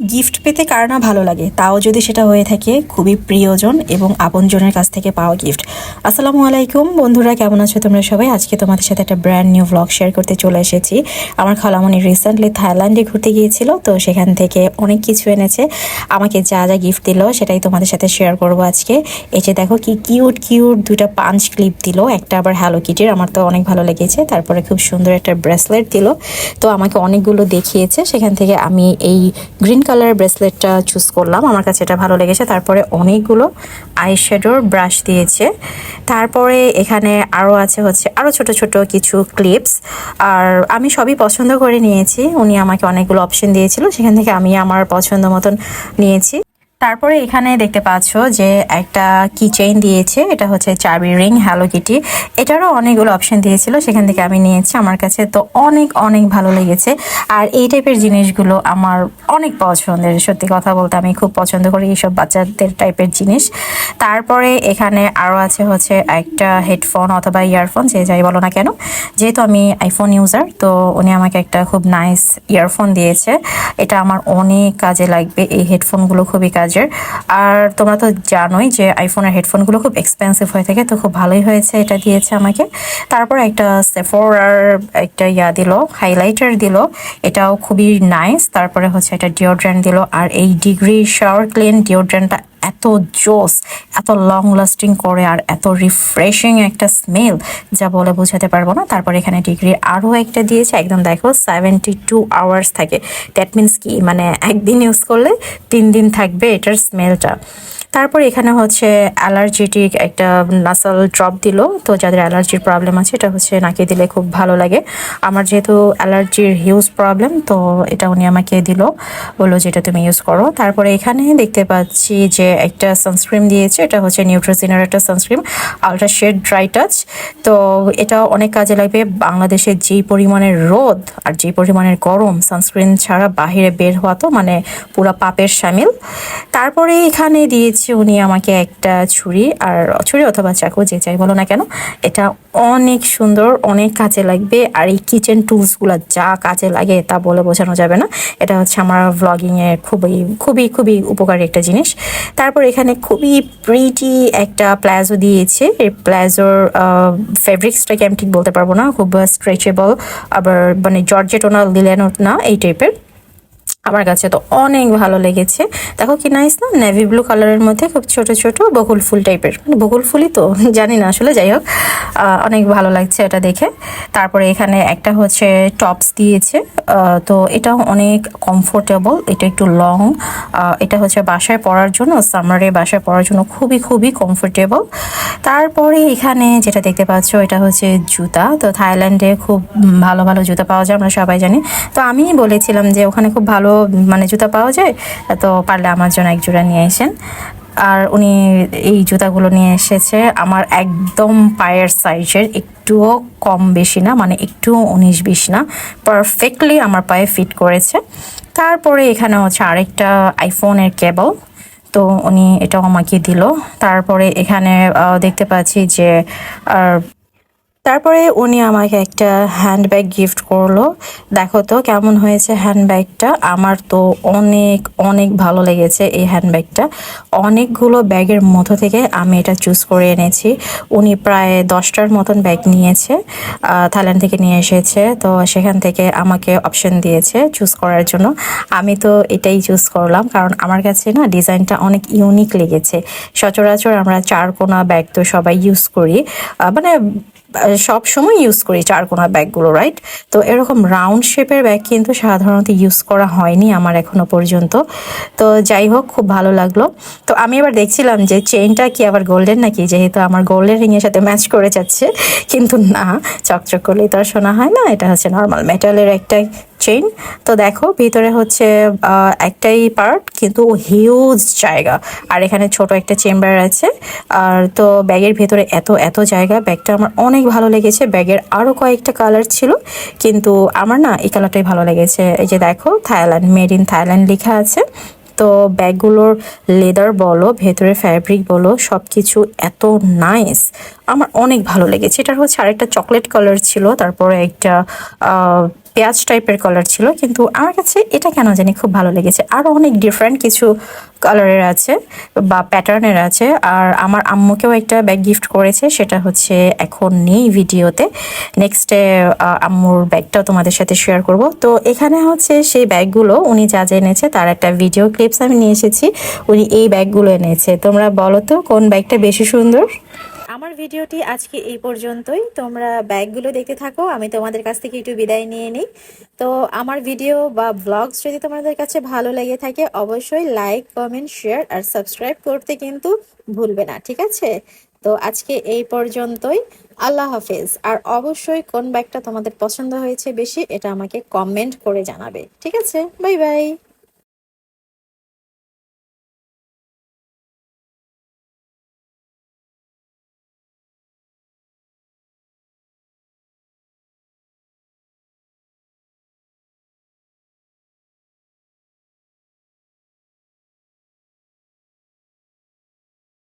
Gift পেতে কার না ভালো লাগে? তাও যদি সেটা হয়ে থাকে, খুবই প্রিয়জন এবং আপনজনের কাছ থেকে পাওয়া গিফট আসসালামু আলাইকুম। বন্ধুরা, কেমন আছো তোমরা সবাই? আজকে তোমাদের সাথে একটা ব্র্যান্ড নিউ ব্লগ শেয়ার করতে চলে এসেছি। আমার খালামণি রিসেন্টলি থাইল্যান্ডে ঘুরতে গিয়েছিল, তো সেখান থেকে অনেক কিছু এনেছে। আমাকে যা যা গিফট দিল, সেটাই তোমাদের সাথে শেয়ার করব আজকে। এই যে দেখো কি কিউট কিউট দুইটা পাঞ্চ ক্লিপ দিল। একটা আবার হ্যালো কিটির আমার তো অনেক ভালো লেগেছে। তারপরে খুব সুন্দর একটা ব্রেসলেট দিল। তো আমাকে অনেকগুলো দেখিয়েছে। সেখান থেকে আমি এই গ্রিন কালার ব্রেসলেটটা চুজ করলাম। আমার কাছে এটা ভালো লেগেছে। তারপরে অনেকগুলো আই শেডোর ব্রাশ দিয়েছে। তারপরে এখানে আরও আছে হচ্ছে আরও ছোট ছোট কিছু ক্লিপস আর আমি সবই পছন্দ করে নিয়েছি। উনি আমাকে অনেকগুলো অপশন দিয়েছিল। সেখান থেকে আমি আমার পছন্দ মতন নিয়েছি। তারপরে এখানে দেখতে পাচ্ছ যে একটা কি চেইন দিয়েছে, এটা হচ্ছে চাবি রিং হ্যালো কিটি এটারও অনেকগুলো অপশন দিয়েছিল, সেখান থেকে আমি নিয়েছি আমার কাছে, তো অনেক অনেক ভালো লেগেছে। আর এই টাইপের জিনিসগুলো আমার অনেক পছন্দের, সত্যি কথা বলতে আমি খুব পছন্দ করি এইসব বাচ্চাদের টাইপের জিনিস। তারপরে এখানে আরও আছে হচ্ছে একটা হেডফোন অথবা ইয়ারফোন যে যাই বলো না কেন। যেহেতু আমি আইফোন ইউজার তো উনি আমাকে একটা খুব নাইস ইয়ারফোন দিয়েছে। এটা আমার অনেক কাজে লাগবে, এই হেডফোনগুলো খুবই কাজের আর তোমরা তো জানোই যে আইফোনের হেডফোনগুলো খুব এক্সপেন্সিভ হয়ে থাকে, তো খুব ভালোই হয়েছে এটা দিয়েছে আমাকে। তারপর একটা সেফোরার একটা ইয়া দিল হাইলাইটার দিল, এটাও খুবই নাইস তারপরে হচ্ছে একটা ডিওড্রেন্ট দিল, আর এই ডিগ্রি শাওয়ার ক্লিন ডিওড্রেন্টটা এত জোস এত লং লাস্টিং করে আর এত রিফ্রেশিং একটা স্মেল যা বলে বোঝাতে পারব না। তারপর এখানে ডিগ্রি আরও একটা দিয়েছে। একদম দেখো সেভেন্টি টু আওয়ার্স থাকে। দ্যাট মিন্স কি? মানে একদিন ইউজ করলে তিন দিন থাকবে এটার স্মেলটা তারপর এখানে হচ্ছে অ্যালার্জেটিক একটা নাসাল ড্রপ দিল। তো যাদের অ্যালার্জির প্রবলেম আছে, এটা হচ্ছে নাকে দিলে খুব ভালো লাগে। আমার যেহেতু অ্যালার্জির হিউজ প্রবলেম তো এটা উনি আমাকে দিল। বলল যেটা তুমি ইউজ করো। তারপরে এখানে দেখতে পাচ্ছি যে একটা সানস্ক্রিম দিয়েছে, এটা হচ্ছে নিউট্রোসিনের একটা sunscreen ultra shade dry touch তো এটা অনেক কাজে লাগবে বাংলাদেশের যেই পরিমাণের রোদ আর যেই পরিমাণের গরম সানস্ক্রিন ছাড়া বাহিরে বের হওয়া তো মানে পুরা পাপের সামিল। তারপরে এখানে দিয়েছে উনি আমাকে একটা ছুরি আর ছুরি অথবা চাকু, যে চাই বলো না কেন, এটা অনেক সুন্দর, অনেক কাজে লাগবে। আর এই কিচেন টুলসগুলো যা কাজে লাগে তা বলে বোঝানো যাবে না। এটা হচ্ছে আমার ভ্লগিংয়ের খুবই খুবই খুবই উপকারী একটা জিনিস। তারপর এখানে খুবই প্রিটি একটা প্লাজো দিয়েছে। এই প্লাজোর ফেব্রিক্সটাকে আমি ঠিক বলতে পারব না, খুব স্ট্রেচেবল আবার মানে জর্জেটোনা লিলেনো না, এই টাইপের আমার কাছে তো অনেক ভালো লেগেছে। দেখো কি নাইস না? নেভি ব্লু কালারের মধ্যে খুব ছোট ছোট বকুল ফুল টাইপের মানে বকুল ফুলই তো, জানি না আসলে, যাই হোক। অনেক ভালো লাগছে এটা দেখে। তারপরে এখানে একটা হচ্ছে টপস দিয়েছে। তো এটাও অনেক কমফোর্টেবল এটা একটু লং এটা হচ্ছে বাসায় পরার জন্য সামারে বাসায় পরার জন্য খুবই খুবই কমফোর্টেবল তারপরে এখানে যেটা দেখতে পাচ্ছ, এটা হচ্ছে জুতা। তো থাইল্যান্ডে খুব ভালো ভালো জুতা পাওয়া যায়, আমরা সবাই জানি। তো আমি বলেছিলাম যে ওখানে খুব ভালো মানে জুতা পাওয়া যায়, তো পারলে আমার জন্য এক জোড়া নিয়ে আসেন। আর উনি এই জুতাগুলো নিয়ে এসেছে। আমার একদম পায়ের সাইজের একটুও কম বেশি না মানে একটুও উনিশ বিশ না। পারফেক্টলি আমার পায়ে ফিট করেছে। তারপরে এখানে হচ্ছে আরেকটা আইফোনের কেবল তো উনি এটাও আমাকে দিল। তারপরে এখানে দেখতে পাচ্ছি যে তারপরে উনি আমাকে একটা হ্যান্ডব্যাগ গিফট করল। দেখো তো কেমন হয়েছে হ্যান্ডব্যাগটা আমার তো অনেক অনেক ভালো লেগেছে এই হ্যান্ডব্যাগটা অনেকগুলো ব্যাগের মধ্য থেকে আমি এটা চুজ করে এনেছি। উনি প্রায় দশটার মতন ব্যাগ নিয়েছে থাইল্যান্ড থেকে নিয়ে এসেছে। তো সেখান থেকে আমাকে অপশন দিয়েছে চুজ করার জন্য। আমি তো এটাই চুজ করলাম কারণ আমার কাছে না ডিজাইনটা অনেক ইউনিক লেগেছে। সচরাচর আমরা চারকোনা ব্যাগ তো সবাই ইউজ করি। মানে সব সময় ইউজ করি চারকোনা ব্যাগগুলো রাইট তো এরকম রাউন্ড শেপের ব্যাগ কিন্তু সাধারণত ইউজ করা হয়নি আমার এখনও পর্যন্ত। তো যাই হোক, খুব ভালো লাগল। তো আমি এবার দেখছিলাম যে চেইনটা কি আবার গোল্ডেন নাকি? যেহেতু আমার গোল্ডেন রিংয়ের সাথে ম্যাচ করে যাচ্ছে, কিন্তু না, চকচক করলেই তো আর শোনা হয় না, এটা হচ্ছে নর্মাল মেটালের একটা চেইন তো দেখো, ভিতরে হচ্ছে একটাই পার্ট কিন্তু হিউজ জায়গা। আর এখানে ছোট একটা চেম্বার আছে। আর তো ব্যাগের ভেতরে এত এত জায়গা। ব্যাগটা আমার অনেক ভালো লেগেছে। ব্যাগের আরও কয়েকটা কালার ছিল। কিন্তু আমার না, এই কালারটাই ভালো লেগেছে। এই যে দেখো থাইল্যান্ড মেড ইন থাইল্যান্ড লেখা আছে। তো ব্যাগগুলোর লেদার বলো, ভেতরে ফ্যাব্রিক বলো সব কিছু এত নাইস আমার অনেক ভালো লেগেছে। এটার হচ্ছে আরেকটা চকলেট কালার ছিল। তারপরে একটা পেঁয়াজ টাইপের কালার ছিল, কিন্তু আমার কাছে এটা কেন জানি খুব ভালো লেগেছে। আরও অনেক ডিফারেন্ট কিছু কালারের আছে বা প্যাটার্নের আছে। আর আমার আম্মুকেও একটা ব্যাগ গিফট করেছে, সেটা হচ্ছে এখন নেই ভিডিওতে। নেক্সটে আম্মুর ব্যাগটাও তোমাদের সাথে শেয়ার করব। তো এখানে হচ্ছে সেই ব্যাগগুলো উনি যা যা এনেছে তার একটা ভিডিও ক্লিপস আমি নিয়ে এসেছি। উনি এই ব্যাগগুলো এনেছে। তোমরা বলো তো কোন ব্যাগটা বেশি সুন্দর? আমার ভিডিওটি আজকে এই পর্যন্তই। তোমরা ব্যাগগুলো দেখতে থাকো, আমি তোমাদের কাছ থেকে একটু বিদায় নিয়ে নিই। তো আমার ভিডিও বা ব্লগস যদি তোমাদের কাছে ভালো লেগে থাকে, অবশ্যই লাইক কমেন্ট শেয়ার আর সাবস্ক্রাইব করতে কিন্তু ভুলবে না, ঠিক আছে? তো আজকে এই পর্যন্তই। আল্লাহ হাফেজ। আর অবশ্যই কোন ব্যাগটা তোমাদের পছন্দ হয়েছে বেশি, এটা আমাকে কমেন্ট করে জানাবে, ঠিক আছে? Bye bye